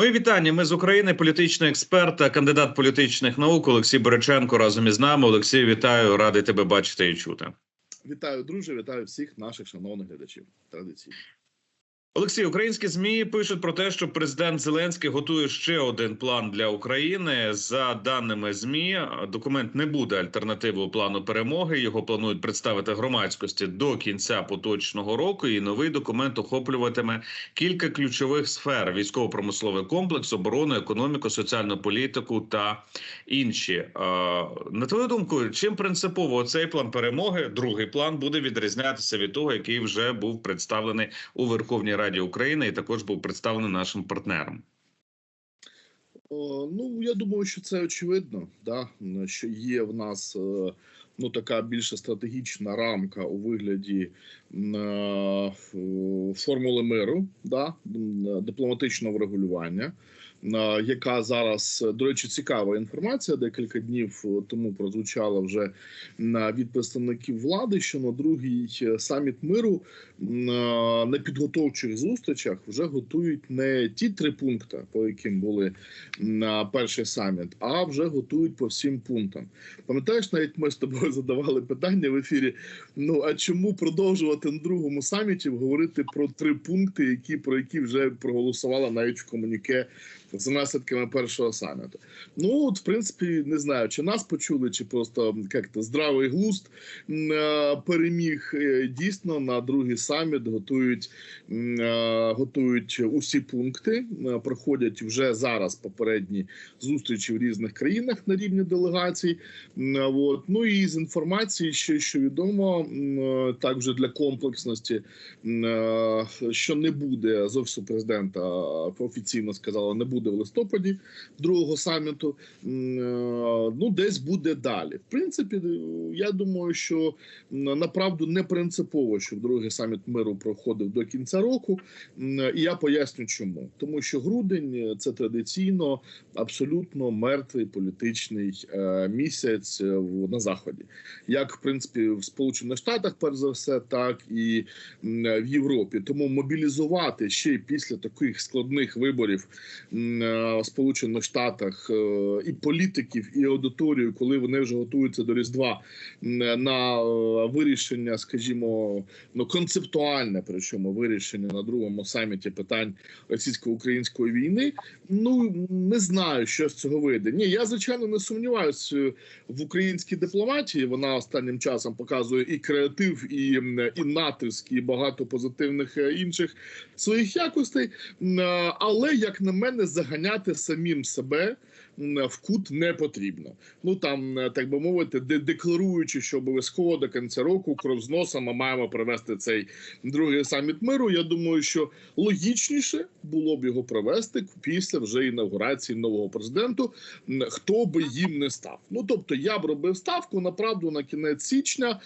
Мої вітання. Ми з України. Політичний експерт, кандидат політичних наук Олексій Береченко разом із нами. Олексій, вітаю, радий тебе бачити і чути. Вітаю, друже, вітаю всіх наших шановних глядачів. Традиційно. Олексій, українські змі пишуть про те, що президент Зеленський готує ще один план для України. За даними змі, документ не буде альтернативою плану перемоги. Його планують представити громадськості до кінця поточного року. І новий документ охоплюватиме кілька ключових сфер: військово-промисловий комплекс, оборону, економіку, соціальну політику та інші. Е, На твою думку, чим принципово цей план перемоги, другий план буде відрізнятися від того, який вже був представлений у Верховній Раді України, і також був представлений нашим партнером. Ну я думаю, що це очевидно, да, що є в нас е, ну така більше стратегічна рамка у вигляді е, формули миру, да, дипломатичного врегулювання. Е, Яка зараз е, до речі цікава інформація? Декілька днів е, тому прозвучала вже від представників влади, що на другий саміт миру на підготовчих зустрічах вже готують не ті три пункти, по яким були на перший саміт, а вже готують по всім пунктам. Пам'ятаєш, навіть ми з тобою задавали питання в ефірі: ну а чому продовжувати на другому саміті говорити про три пункти, які про які вже проголосувала навіть в комуніке за наслідками першого саміту? Ну от, в принципі, не знаю, чи нас почули, чи просто як то здравий глузд е, переміг Е, дійсно на другий саміт. Готують е, готують усі пункти, проходять вже зараз попередні зустрічі в різних країнах на рівні делегацій. От. Ну і з інформації, що, що відомо, так вже для комплексності, що не буде з офісу президента офіційно сказала, не буде в листопаді другого саміту. Е, Ну, десь буде далі. В принципі, е, я думаю, що направду не принципово, щоб другий саміт миру проходив до кінця року. І я поясню, чому тому, що грудень е, це традиційно абсолютно мертвий політичний місяць на заході, як в принципі в Сполучених Штатах, перш за все, так і в Європі. Тому мобілізувати ще й після таких складних виборів Сполучених Штатах е, і політиків, і аудиторію, коли вони вже готуються до Різдва на е, вирішення, скажімо, ну концептуальне, причому вирішення на другому саміті питань російсько-української війни. Ну не знаю, що з цього вийде. Ні, я звичайно не сумніваюся в українській дипломатії. Вона останнім часом показує і креатив, і, і натиск, і багато позитивних е, інших своїх якостей. Е, Але як на мене, заганяти самим себе в кут не потрібно. Ну там, е, так би мовити, де декларуючи, що обов'язково до кінця року кров з носа ми маємо провести цей другий саміт миру. Я думаю, що логічніше було б його провести після вже інаугурації нового президенту, хто би їм не став. Ну тобто, я б робив ставку направду на кінець січня,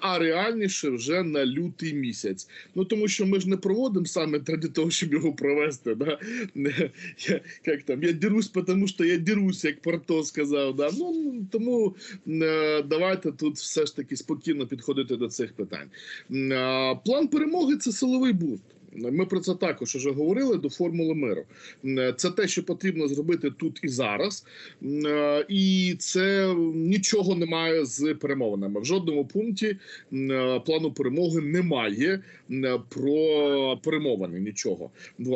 а реальніше вже на лютий місяць. Ну тому що ми ж не проводимо саміт ради того, щоб його провести. Да? Як там, я дерусь, тому що я дерусь, як Порто сказав. Да? Ну тому е, давайте тут все ж таки спокійно підходити до цих питань. М, План перемоги це силовий буст. Ми про це також вже говорили до формули миру. Це те, що потрібно зробити тут і зараз, е, і це нічого немає з перемовинами. В жодному пункті е, плану перемоги немає про перемовини. Нічого.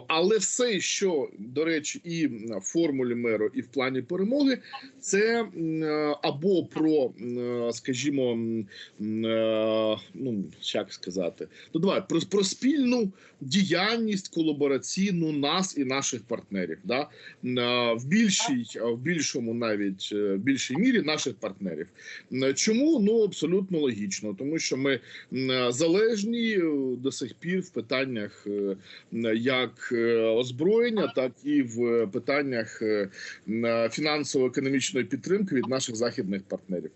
Але все, що до речі, і в формулі миру, і в плані перемоги, це е, або про, е, скажімо, е, ну як сказати, ну давай про, про спільну діяльність колабораційну нас і наших партнерів. Да? Е, В більшій, е, в більшому, навіть е, в більшій мірі наших партнерів. Чому ну абсолютно логічно, тому що ми залежні до сих пір в питаннях як озброєння, так і в питаннях фінансово-економічної підтримки від наших західних партнерів.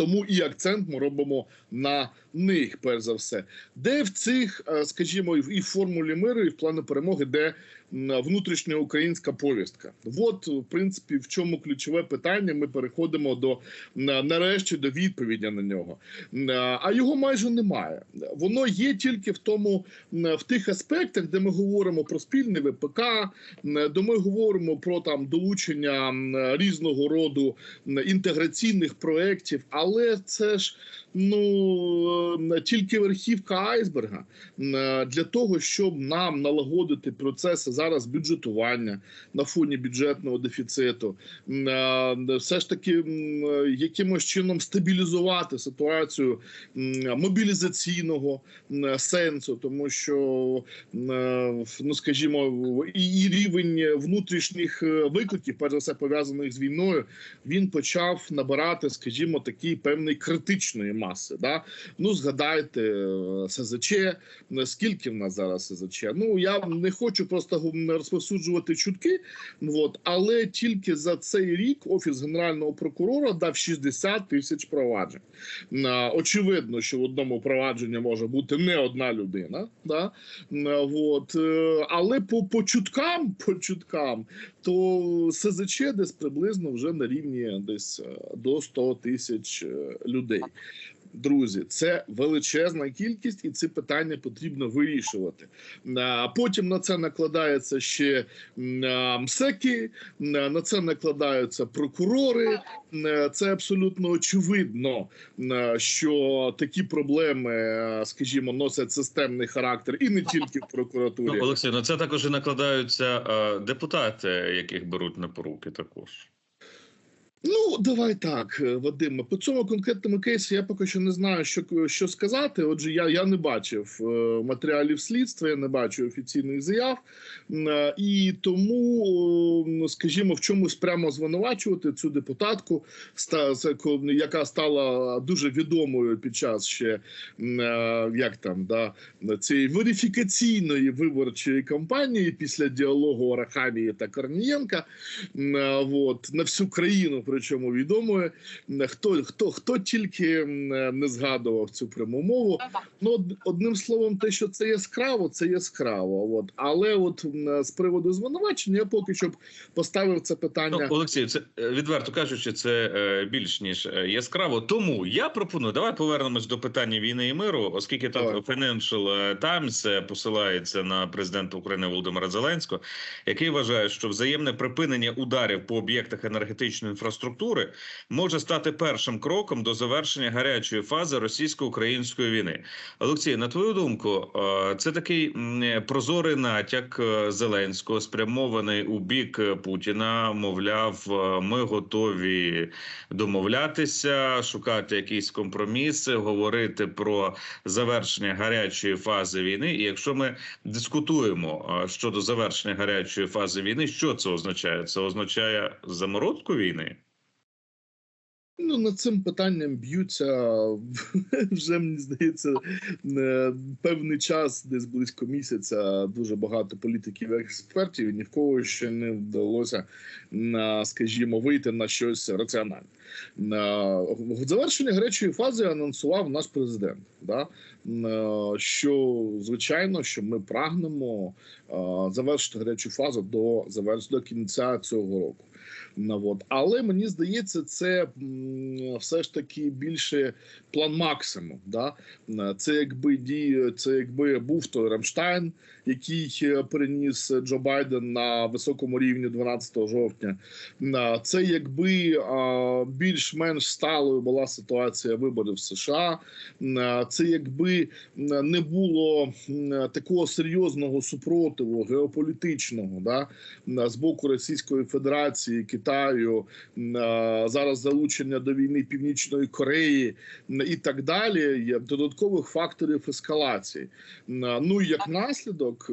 Тому і акцент ми робимо на них, перш за все, де в цих, е, скажімо, і в формулі миру, і в плану перемоги, де внутрішньоукраїнська повістка. От, в принципі, в чому ключове питання. Ми переходимо до нарешті до відповіді на нього. А його майже немає. Воно є тільки в тому, м, в тих аспектах, де ми говоримо про спільне ВПК, де ми говоримо про там долучення різного роду інтеграційних проєктів, але це ж ну е, тільки верхівка айсберга е, для того, щоб нам налагодити процеси зараз бюджетування на фоні бюджетного дефіциту, е, все ж таки якимось чином стабілізувати ситуацію мобілізаційного сенсу, тому що е, ну скажімо, і, рівень внутрішніх е, викликів, перш за все пов'язаних з війною, він почав набирати, скажімо, такий певний критичної маси. Да? Ну, згадайте СЗЧ, скільки в нас зараз СЗЧ. Ну я не хочу просто гу- розповсюджувати чутки, от, але тільки за цей рік офіс генерального прокурора дав 60 тисяч проваджень. Очевидно, що в одному провадженні може бути не одна людина, да? От, е, але по, по чуткам, по чуткам, то СЗЧ десь приблизно вже на рівні десь е, до 100 тисяч е, людей. Друзі, це величезна кількість, і ці питання потрібно вирішувати. Потім на це накладаються ще МСЕКи, на це накладаються прокурори. Це абсолютно очевидно, що такі проблеми, скажімо, носять системний характер, і не тільки в прокуратурі. Ну, Олексій, ну це також і накладаються депутати, яких беруть на поруки також. Ну, давай так, е, Вадиме. По цьому конкретному кейсу я поки що не знаю, що, що сказати. Отже, я, я не бачив е, матеріалів слідства, я не бачу офіційних заяв. Е, І тому, скажімо, в чомусь прямо звинувачувати цю депутатку, яка стала дуже відомою під час ще як там да, цієї верифікаційної виборчої кампанії після діалогу Арахамії та Корнієнка. Вот, на всю країну, причому відомою. Хто, хто, хто тільки не згадував цю пряму мову. Ну, одним словом, те, що це яскраво, це яскраво. От. Але от з приводу звинувачення, я поки що б поставив це Ну, питання. Олексій, це е, відверто кажучи, це е, більш ніж е, яскраво. Тому я пропоную, давай повернемось до питання війни і миру, оскільки там Давай. Financial Times посилається на президента України Володимира Зеленського, який вважає, що взаємне припинення ударів по об'єктах енергетичної інфраструктури може стати першим кроком до завершення гарячої фази російсько-української війни. Олексій, на твою думку, е, це такий прозорий натяк е, Зеленського, спрямований у бік е, Путіна. Мовляв, ми готові домовлятися, шукати якісь компроміси, говорити про завершення гарячої фази війни. І якщо ми дискутуємо щодо завершення гарячої фази війни, що це означає? Це означає заморозку війни? Ну, над цим питанням б'ються вже мені здається е, певний час, десь близько місяця. Дуже багато політиків і експертів. І ні в кого ще не вдалося, скажімо, вийти на щось раціональне. В завершення гарячої фази анонсував наш президент. Да? Е, Що звичайно, що ми прагнемо е, завершити гарячу фазу до до кінця цього року. От. Але мені здається, це все ж таки більше план максимум. Да? Це якби діє, це якби був той Рамштайн, який е, переніс Джо Байден на високому рівні 12 жовтня. Е, Це якби більш-менш сталою була ситуація виборів в США. Е, Це якби не було такого серйозного супротиву геополітичного да, з боку Російської Федерації, Китаю, зараз залучення до війни Північної Кореї і так далі. Є додаткових факторів ескалації. Ну і як наслідок, е,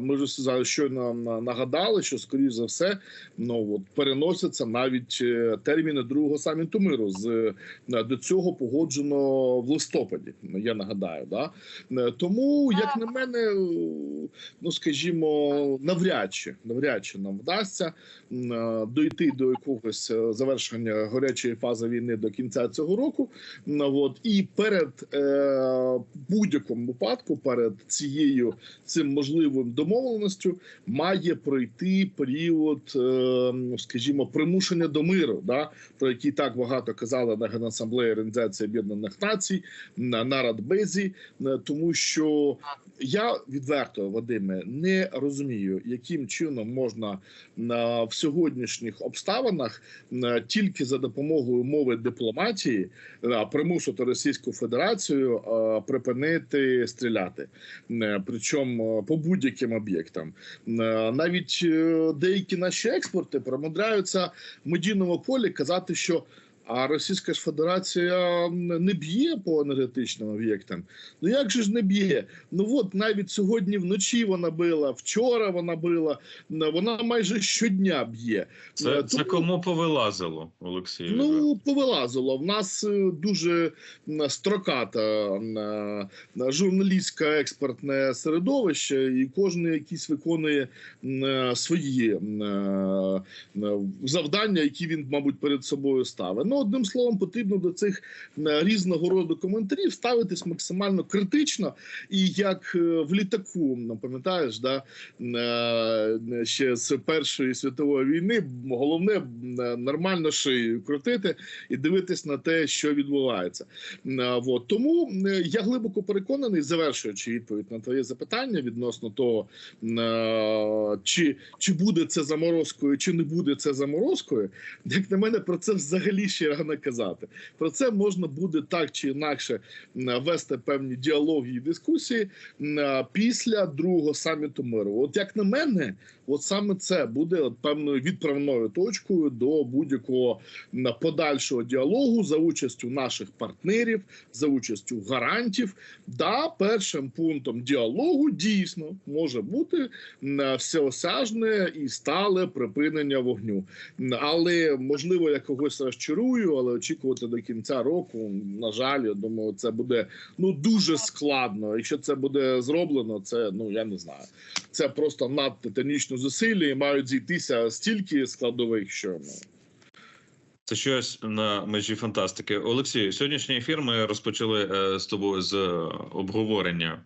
ми ж зараз щойно нагадали, що скоріш за все ну от переносяться навіть е, терміни другого саміту миру з е, до цього погоджено в листопаді. Я нагадаю. Да? Тому, як на мене, ну скажімо, навряд чи навряд чи нам вдасться м, дойти до якогось е, завершення гарячої фази війни до кінця цього року. М, От і перед е, будь-якому випадку, перед цією цим можливим домовленістю, має пройти період, е, ну, скажімо, примушення до миру, да, про який так багато казали на Генасамблеї Організації Об'єднаних Націй на, на Радбезі, е, тому що я відверто, Вадиме, не розумію, яким чином можна на в сьогоднішніх обставинах е, тільки за допомогою мови дипломатії е, примусити Російську Федерацію е, припинити стріляти, Е, причому е, по будь-яким об'єктам. Е, Навіть е, деякі наші експорти промудряються в медійному полі казати, що. А Російська ж Федерація не б'є по енергетичним об'єктам. Ну як же ж не б'є? Ну от навіть сьогодні вночі вона била, вчора вона била, вона майже щодня б'є. Це, Е, це кому повилазило, Олексій? Ну, повилазило. В нас е, дуже строката е, журналістське експертне середовище, і кожен якісь виконує свої завдання, які він, мабуть, перед собою ставить. Ну, одним словом, потрібно до цих різного роду коментарів ставитись максимально критично. І як е, в літаку, ну, пам'ятаєш, да, е, ще з Першої світової війни головне е, нормально шию крутити і дивитись на те, що відбувається. Е, Тому е, я глибоко переконаний, завершуючи відповідь на твоє запитання відносно того, е, чи, чи буде це заморозкою, чи не буде це заморозкою. Як на мене, про це взагалі ще рано казати. Про це можна буде так чи інакше вести певні діалоги і дискусії після другого саміту миру. От як на мене, от саме це буде певною відправною точкою до будь-якого подальшого діалогу за участю наших партнерів, за участю гарантів. Да, першим пунктом діалогу дійсно може бути всеосяжне і стале припинення вогню. Але можливо, я когось розчарую, але очікувати до кінця року, на жаль, я думаю, це буде ну дуже складно. Якщо це буде зроблено, це ну я не знаю. Це просто надтитанічно зусилля і мають зійтися стільки складових, що ну. Це щось на межі фантастики. Олексій, сьогоднішній ефір ми розпочали е, з тобою з е, обговорення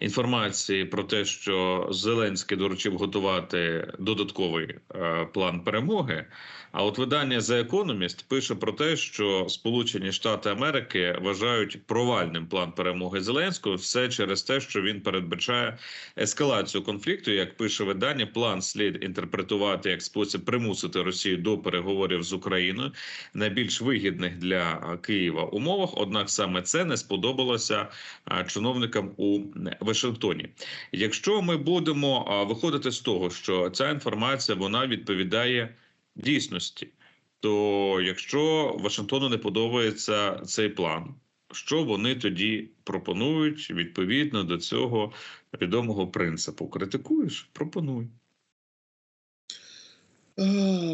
інформації про те, що Зеленський доручив готувати додатковий е, план перемоги. А от видання The Economist пише про те, що Сполучені Штати Америки вважають провальним план перемоги Зеленського все через те, що він передбачає ескалацію конфлікту. Як пише видання, план слід інтерпретувати як спосіб примусити Росію до переговорів з Україною найбільш вигідних для Києва умовах. Однак саме це не сподобалося е, чиновникам у Вашингтоні. Якщо ми будемо виходити з того, що ця інформація вона відповідає дійсності, то якщо Вашингтону не подобається цей план, що вони тоді пропонують відповідно до цього відомого принципу? Критикуєш? Пропонуй.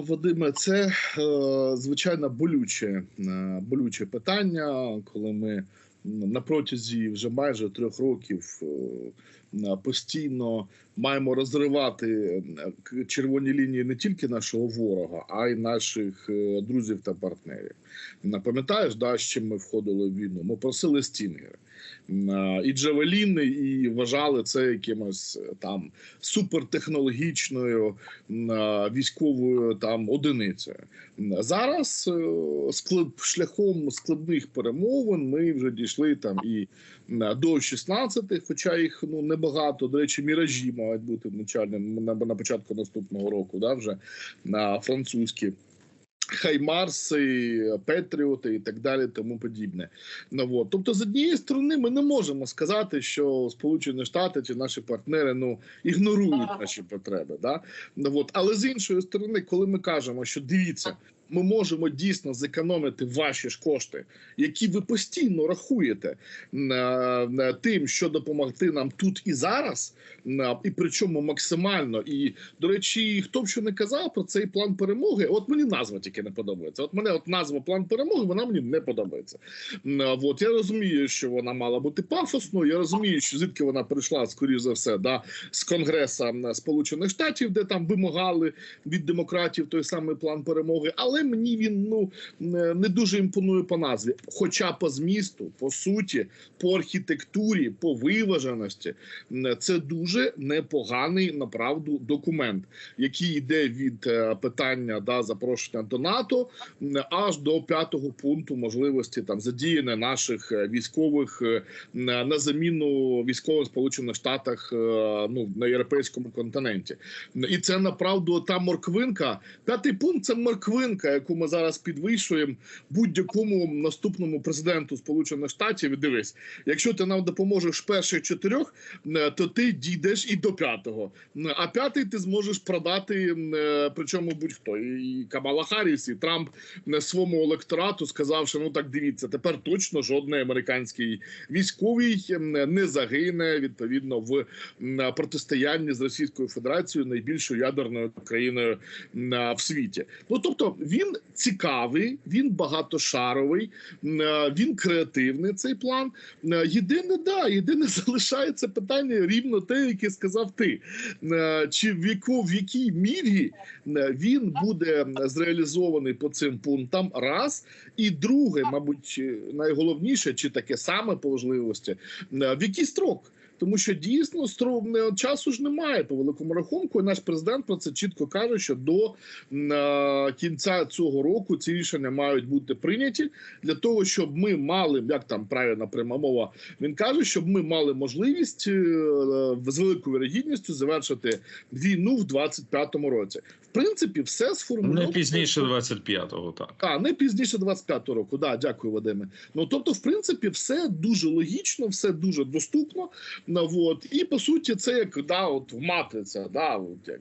Вадиме, це е, звичайно болюче, е, болюче питання, коли ми на протязі вже майже трьох років е, постійно маємо розривати е, червоні лінії не тільки нашого ворога, а й наших е, друзів та партнерів. Пам'ятаєш, да, з чим ми входили в війну? Ми просили стінгери і Джавеліни, і вважали це якимось е, там супертехнологічною е, військовою там одиницею. Зараз е, склад, шляхом складних перемовин ми вже дійшли там і до 16, хоча їх ну небагато. До речі, міражі мають бути начальним на, на початку наступного року, да, вже на французькі. Хаймарси, Петріоти і так далі, тому подібне. Ну, от. Тобто, з однієї сторони, ми не можемо сказати, що Сполучені Штати чи наші партнери ну ігнорують наші потреби. Да? Ну, от. Але з іншої сторони, коли ми кажемо, що дивіться, ми можемо дійсно зекономити ваші ж кошти, які ви постійно рахуєте на, на тим, що допомогти нам тут і зараз, на, і причому максимально. І до речі, хто б що не казав про цей план перемоги, от мені назва тільки не подобається. От мене от назва план перемоги, вона мені не подобається. От я розумію, що вона мала бути пафосною. Я розумію, що звідки вона прийшла, скоріш за все, да, з Конгреса Сполучених Штатів, де там вимагали від демократів той самий план перемоги. Але мені він ну не не дуже імпонує по назві. Хоча по змісту, по суті, по архітектурі, по виваженості, це дуже непоганий направду документ, який йде від е, питання да запрошення до НАТО аж до п'ятого пункту можливості там задіяння наших е, військових е, на заміну військовим в Сполучених Штатах е, ну на європейському континенті. І це направду та морквинка. П'ятий пункт це морквинка, яку ми зараз підвищуємо будь-якому наступному президенту Сполучених Штатів. Дивись, якщо ти нам допоможеш перших чотирьох, е, то ти дійдеш і до п'ятого. А п'ятий ти зможеш продати. е, Причому будь-хто і Камала Харріс, і Трамп на своєму електорату сказав, що ну так дивіться, тепер точно жодний американський військовий не загине відповідно в протистоянні з Російською Федерацією, найбільшою ядерною країною в світі. Ну тобто він цікавий, він багатошаровий, він креативний. Цей план. Е, Єдине, да, єдине залишається питання рівно те, яке сказав ти. Е, Чи в яку в якій мірі е, він буде зреалізований по цим пунктам? Раз і друге, мабуть, е, найголовніше, чи таке саме по важливості, е, в який строк. Тому що дійсно часу ж немає по великому рахунку. І наш президент про це чітко каже, що до е, кінця цього року ці рішення мають бути прийняті для того, щоб ми мали, як там правильно пряма мова, він каже, щоб ми мали можливість е, з великою вірогідністю завершити війну в 25-му році. В принципі, все сформульовано. Не пізніше 25-го, так. А, не пізніше 25-го року. Да, дякую, Вадиме. Ну тобто, в принципі, все дуже логічно, все дуже доступно. Вот. І по суті, це як да, от в матриця, да, от як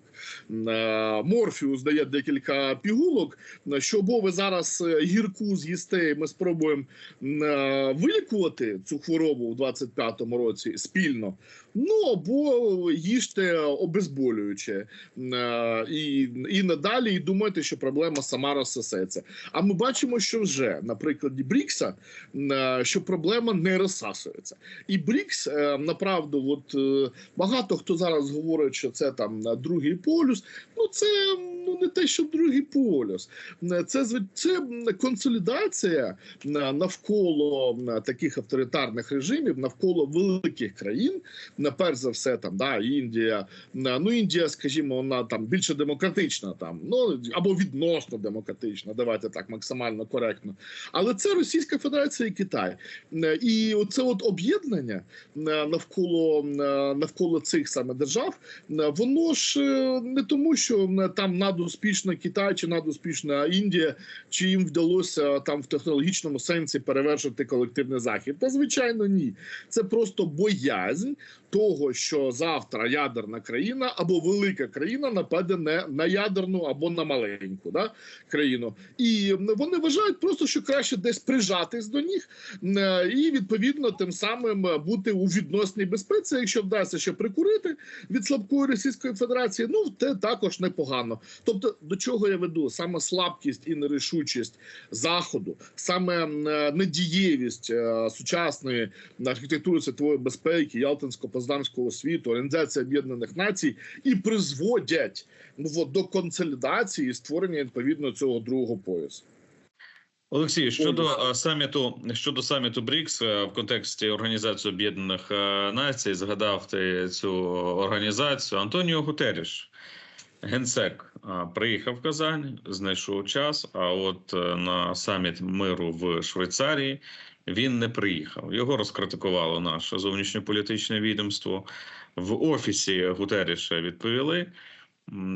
е, Морфіус дає декілька пігулок. Що бо ви зараз е, гірку з'їсте, ми спробуємо е, вилікувати цю хворобу в 25-му році спільно. Ну або їжте обезболююче е, і, і надалі, і думайте, що проблема сама розсосеться. А ми бачимо, що вже на прикладі Брікса, е, що проблема не розсасується. І Брікс е, направду, от багато хто зараз говорить, що це там другий полюс. Ну це ну не те, що другий полюс. Це це консолідація навколо таких авторитарних режимів, навколо великих країн. На перш за все, там да Індія. Ну Індія, скажімо, вона там більше демократична, там ну або відносно демократична. Давайте так максимально коректно. Але це Російська Федерація і Китай. Е, І оце от об'єднання е, навколо е, навколо цих саме держав, воно ж не тому, що там надуспішна Китай чи надуспішна Індія, чи їм вдалося там в технологічному сенсі перевершити колективний захід. Та звичайно, ні. Це просто боязнь того, що завтра ядерна країна або велика країна нападе не на ядерну або на маленьку да, країну, і вони вважають просто, що краще десь прижатись до них і відповідно тим самим бути у відносній безпеці, якщо вдасться ще прикурити від слабкої Російської Федерації. Ну те також непогано. Тобто, до чого я веду саме слабкість і нерішучість заходу, саме недієвість е, сучасної архітектури світової безпеки, Ялтинсько-Познанського світу, Організації Об'єднаних Націй і призводять ну, от, до консолідації і створення відповідно цього другого поясу. Олексій, щодо саміту щодо саміту БРІКС е, в контексті Організації Об'єднаних е, Націй, згадав ти цю організацію. Антоніо Гутеріш, генсек, приїхав в Казань, знайшов час. А от е, на саміт миру в Швейцарії він не приїхав. Його розкритикувало наше зовнішньополітичне відомство. В офісі Гутеріша відповіли.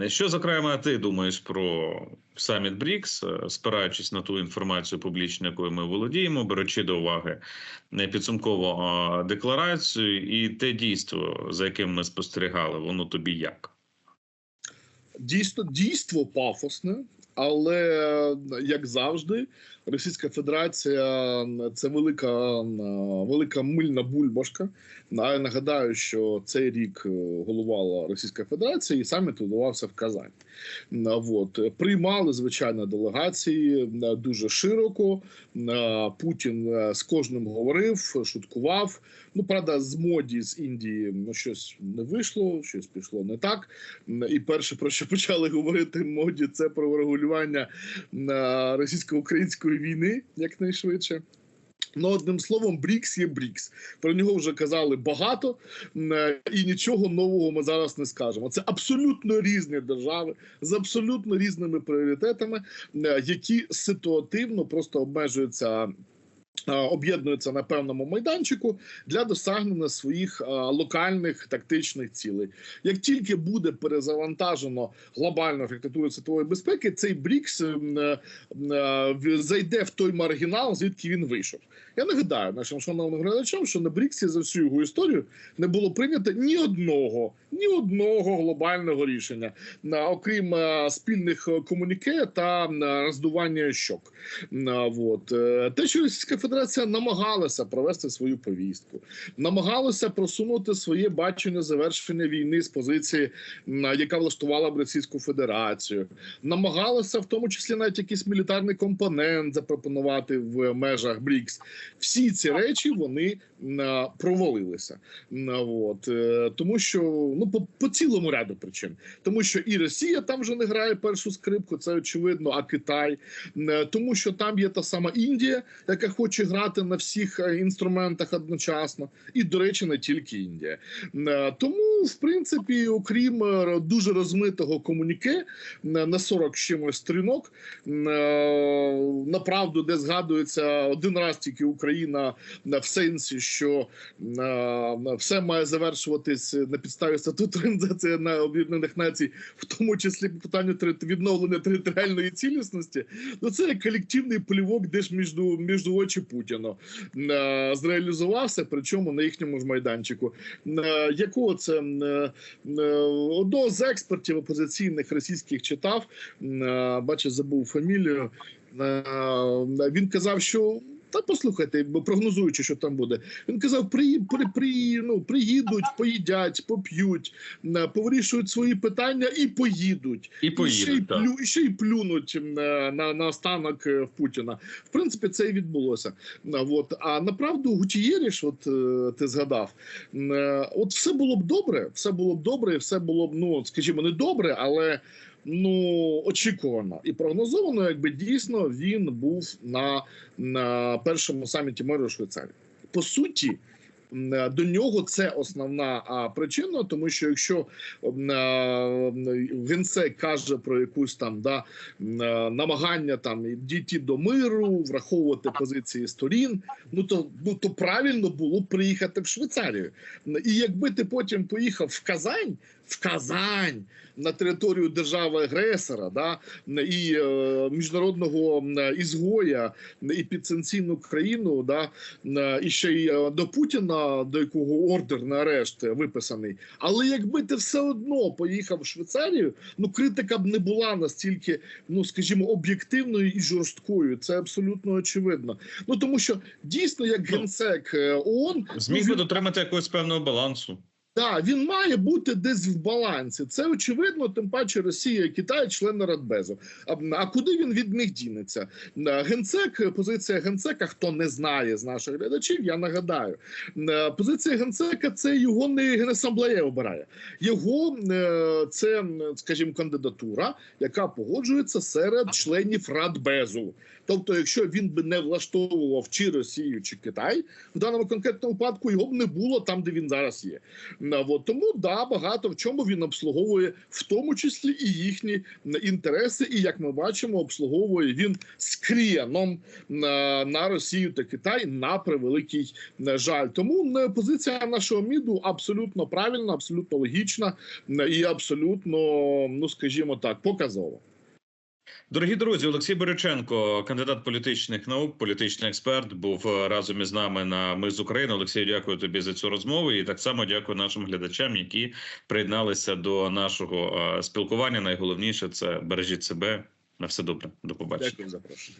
Що зокрема ти думаєш про саміт БРІКС, е, спираючись на ту інформацію публічну, якою ми володіємо, беручи до уваги підсумкову декларацію і те дійство, за яким ми спостерігали, воно тобі як? Дійсно, дійство пафосне, Але як завжди, Російська Федерація це велика, велика мильна бульбашка. Я нагадаю, що цей рік е, головувала Російська Федерація і саміт відбувався в Казані. На, От. Приймали звичайно делегації е, дуже широко. Е, Путін е, з кожним говорив, шуткував. Ну, правда, з моді з Індії ну, щось не вийшло, щось пішло не так. І перше, про що почали говорити моді, це про врегулювання російсько-української війни якнайшвидше. Ну, одним словом, Брікс є Брікс. Про нього вже казали багато, і нічого нового ми зараз не скажемо. Це абсолютно різні держави з абсолютно різними пріоритетами, які ситуативно просто обмежуються. Е, Об'єднуються на певному майданчику для досягнення своїх е, локальних тактичних цілей. Як тільки буде перезавантажено глобальну архітектуру світової безпеки, цей Брікс е, зайде в той маргінал, звідки він вийшов. Я нагадаю нашим шановним глядачам, що на Бріксі за всю його історію не було прийнято ні одного, ні одного глобального рішення, окрім спільних комуніке та роздування щок. Е, Те, що Російська Федерація намагалася провести свою повістку, намагалася просунути своє бачення завершення війни з позиції, яка влаштувала б Російську Федерацію, намагалася в тому числі навіть якийсь мілітарний компонент запропонувати в межах БРІКС. Всі ці речі вони провалилися. От. Е, Тому що ну по, по цілому ряду причин, тому що і Росія там вже не грає першу скрипку, це очевидно, а Китай, тому що там є та сама Індія, яка хоче грати на всіх е, інструментах одночасно, і до речі, не тільки Індія. Тому, в принципі, окрім е, дуже розмитого комуніке на на 40 чимось стрінок, е, направду, де згадується один раз тільки Україна в сенсі, що е, все має завершуватись на підставі статуту Організації на Об'єднаних Націй, в тому числі по питанню відновлення територіальної цілісності. Ну це колективний полівок, де ж між, між очі Путіна е, зреалізувався, причому на їхньому ж майданчику. Е, Якого це одного з експертів опозиційних російських читав, бачу, забув фамілію. Е, Він казав, що. Та послухайте, бо прогнозуючи, що там буде. Він казав: при, при, при, ну, приїдуть, поїдять, поп'ють, е, повирішують свої питання і поїдуть. І І ще й, поїдуть. плю, і ще й плюнуть е, на, на останок в Путіна. В принципі, це і відбулося. От. А направду Гутієріш, от ти згадав, от все було б добре, все було б добре, все було б, ну скажімо, не добре, але ну очікувано і прогнозовано, якби дійсно він був на, на першому саміті миру Швейцарії. По суті. До нього це основна причина, тому що якщо генсек каже про якусь там да намагання там дійти до миру, враховувати позиції сторін, ну то ну то правильно було б приїхати в Швейцарію. І якби ти потім поїхав в Казань, в Казань на територію держави агресора, да і е, міжнародного ізгоя і підсанкційну країну, да е, і ще й е, до Путіна, до якого ордер на арешт виписаний. Але якби ти все одно поїхав в Швейцарію, ну критика б не була настільки, ну скажімо, об'єктивною і жорсткою. Це абсолютно очевидно. Ну тому що дійсно, як Ну, генсек е, ООН, Зміг би він- дотримати якогось певного балансу. Так, він має бути десь в балансі. Це очевидно, тим паче Росія і Китай, члени Радбезу. А, а куди він від них дінеться? Е, Генсек, позиція генсека, хто не знає з наших глядачів, я нагадаю. Е, Позиція генсека це його не генасамблея обирає. Його е, це, скажімо, кандидатура, яка погоджується серед членів Радбезу. Тобто, якщо він би не влаштовував чи Росію, чи Китай, в даному конкретному випадку його б не було там, де він зараз є. От, тому да, багато в чому він обслуговує, в тому числі і їхні інтереси. І як ми бачимо, обслуговує він з кріаном на, Росію та Китай на превеликий жаль. Тому позиція нашого міду абсолютно правильна, абсолютно логічна і абсолютно, ну скажімо так, показова. Дорогі друзі, Олексій Береченко, кандидат політичних наук, політичний експерт, був е, разом із нами на Ми з України. Олексій, дякую тобі за цю розмову. І так само дякую нашим глядачам, які приєдналися до нашого е, спілкування. Найголовніше це бережіть себе На все добре, до побачення. Дякую за запрошення.